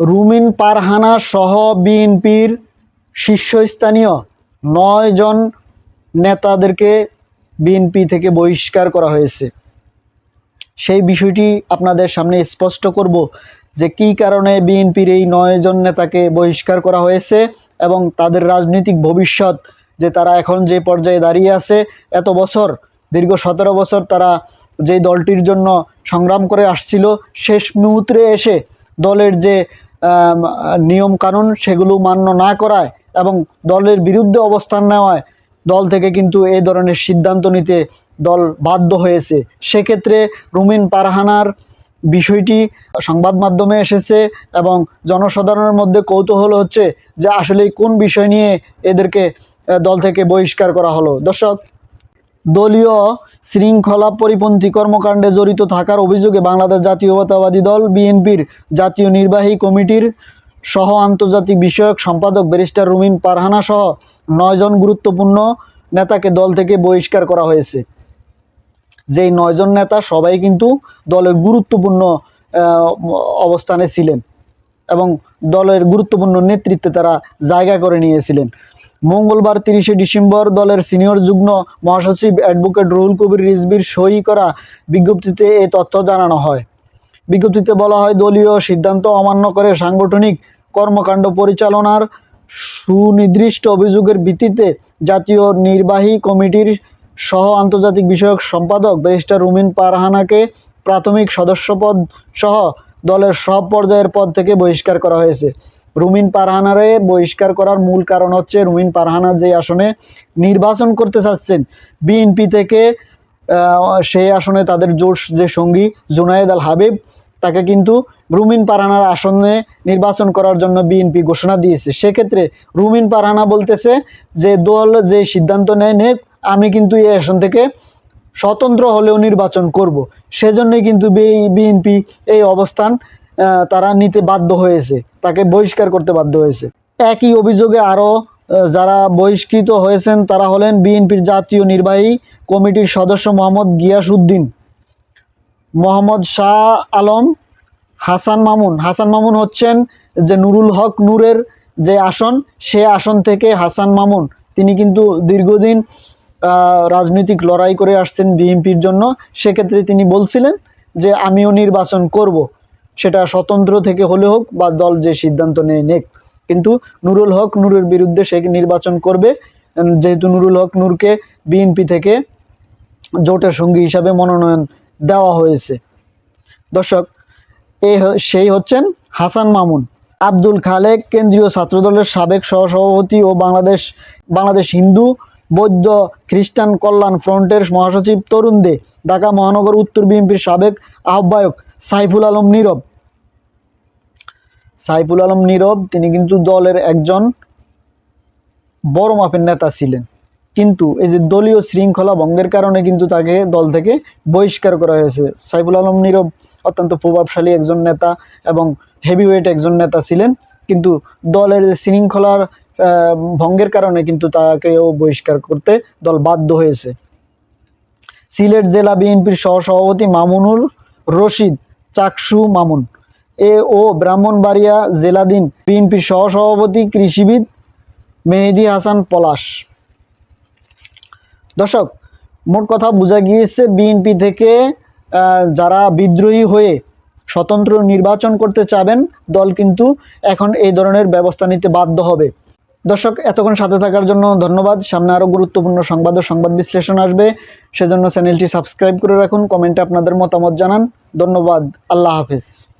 রুমিন পারহানা সহ বিএনপির শীর্ষস্থানীয় নয় জন নেতাদেরকে বিএনপি থেকে বহিষ্কার করা হয়েছে। সেই বিষয়টি আপনাদের সামনে স্পষ্ট করব যে কী কারণে বিএনপির এই নয়জন নেতাকে বহিষ্কার করা হয়েছে এবং তাদের রাজনৈতিক ভবিষ্যৎ যে তারা এখন যে পর্যায়ে দাঁড়িয়ে আছে। এত বছর, দীর্ঘ সতেরো বছর তারা যে দলটির জন্য সংগ্রাম করে আসছিল, শেষ মুহূর্তে এসে দলের যে নিয়ম কানুন সেগুলো মান্য না করায় এবং দলের বিরুদ্ধে অবস্থান নেওয়ায় দল থেকে কিন্তু এই ধরনের সিদ্ধান্ত নিতে দল বাধ্য হয়েছে। সেক্ষেত্রে রুমিন পারহানার বিষয়টি সংবাদ মাধ্যমে এসেছে এবং জনসাধারণের মধ্যে কৌতূহল হচ্ছে যে আসলে কোন বিষয় নিয়ে এদেরকে দল থেকে বহিষ্কার করা হলো। দর্শক, দলীয় শৃঙ্খলা পরিপন্থী কর্মকাণ্ডে জড়িত থাকার অভিযোগে বাংলাদেশ জাতীয়তাবাদী দল বিএনপির জাতীয় নির্বাহী কমিটির সহ আন্তর্জাতিক বিষয়ক সম্পাদক ব্যারিস্টার রুমিন পারহানা সহ নয়জন গুরুত্বপূর্ণ নেতাকে দল থেকে বহিষ্কার করা হয়েছে। যেই নয়জন নেতা সবাই কিন্তু দলের গুরুত্বপূর্ণ অবস্থানে ছিলেন এবং দলের গুরুত্বপূর্ণ নেতৃত্বে তারা জায়গা করে নিয়েছিলেন। মঙ্গলবার তিরিশে ডিসেম্বর দলের সিনিয়র যুগ্ম মহাসচিব অ্যাডভোকেট রুহুল কবির রিজবির সই করা বিজ্ঞপ্তিতে এ তথ্য জানানো হয়। বিজ্ঞপ্তিতে বলা হয়, দলীয় সিদ্ধান্ত অমান্য করে সাংগঠনিক কর্মকাণ্ড পরিচালনার সুনির্দিষ্ট অভিযোগের ভিত্তিতে জাতীয় নির্বাহী কমিটির সহ আন্তর্জাতিক বিষয়ক সম্পাদক ব্যারিস্টার রুমিন পারহানাকে প্রাথমিক সদস্যপদ সহ দলের সব পর্যায়ের পদ থেকে বহিষ্কার করা হয়েছে। রুমিন পারহানারে বহিষ্কার করার মূল কারণ হচ্ছে রুমিন পারহানা যে আসনে নির্বাচন করতে চাচ্ছেন, বিএনপি থেকে সেই আসনে তাদের জোশ যে সঙ্গী জুনায়েদ আল হাবিব, তাকে কিন্তু রুমিন পারহানার আসনে নির্বাচন করার জন্য বিএনপি ঘোষণা দিয়েছে। সেক্ষেত্রে রুমিন পারহানা বলতেছে যে, দল যে সিদ্ধান্ত নেয় নে আমি কিন্তু এই আসন থেকে স্বতন্ত্র হলেও নির্বাচন করব। সেজন্যই কিন্তু বিএনপি এই অবস্থান তারা নিতে বাধ্য হয়েছে, তাকে বহিষ্কার করতে বাধ্য হয়েছে। একই অভিযোগে আরও যারা বহিষ্কৃত হয়েছেন, তারা হলেন বিএনপির জাতীয় নির্বাহী কমিটির সদস্য মোহাম্মদ গিয়াস উদ্দিন মোহাম্মদ শাহ আলম, হাসান মামুন। হাসান মামুন হচ্ছেন যে নুরুল হক নূরের যে আসন, সে আসন থেকে হাসান মামুন। তিনি কিন্তু দীর্ঘদিন রাজনৈতিক লড়াই করে আসছেন বিএনপির জন্য। সেক্ষেত্রে তিনি বলছিলেন যে, আমিও নির্বাচন করব। সেটা স্বতন্ত্র থেকে হলে হোক বা দল যে সিদ্ধান্ত নেয় নেক। কিন্তু নুরুল হক নূরের বিরুদ্ধে সে নির্বাচন করবে। যেহেতু নুরুল হক নূরকে বিএনপি থেকে জোটের সঙ্গী হিসাবে মনোনয়ন দেওয়া হয়েছে। দর্শক, এ সেই হচ্ছেন হাসান মামুন। আব্দুল খালেক কেন্দ্রীয় ছাত্রদলের সাবেক সহসভাপতি ও বাংলাদেশ বাংলাদেশ হিন্দু বৌদ্ধ খ্রিস্টান কল্যাণ ফ্রন্টের মহাসচিব তরুণ দে, ঢাকা মহানগর উত্তর বিএনপির সাবেক আহ্বায়ক সাইফুল আলম নীরব। সাইফুল আলম নীরব, তিনি কিন্তু দলের একজন বড় মাপের নেতা ছিলেন। কিন্তু এই যে দলীয় শৃঙ্খলা ভঙ্গের কারণে কিন্তু তাকে দল থেকে বহিষ্কার করা হয়েছে। সাইফুল আলম নীরব অত্যন্ত প্রভাবশালী একজন নেতা এবং হেভিওয়েট একজন নেতা ছিলেন। কিন্তু দলের যে শৃঙ্খলার ভঙ্গের কারণে কিন্তু তাকেও বহিষ্কার করতে দল বাধ্য হয়েছে। সিলেট জেলা বিএনপির সহসভাপতি মামুনুল রশিদ চাকসু মামুন। এ ও ব্রাহ্মণবাড়িয়া জেলাধীন বিএনপির সহসভাপতি, কৃষিবিদ মেহেদি হাসান পলাশ। দর্শক, মোট কথা বোঝা গিয়েছে বিএনপি থেকে যারা বিদ্রোহী হয়ে স্বতন্ত্র নির্বাচন করতে চাবেন, দল কিন্তু এখন এই ধরনের ব্যবস্থা নিতে বাধ্য হবে। দর্শক, এতক্ষণ সাথে থাকার জন্য ধন্যবাদ। সামনে আরও গুরুত্বপূর্ণ সংবাদ ও সংবাদ বিশ্লেষণ আসবে। সেজন্য চ্যানেলটি সাবস্ক্রাইব করে রাখুন, কমেন্টে আপনাদের মতামত জানান। ধন্যবাদ। আল্লাহ হাফিজ।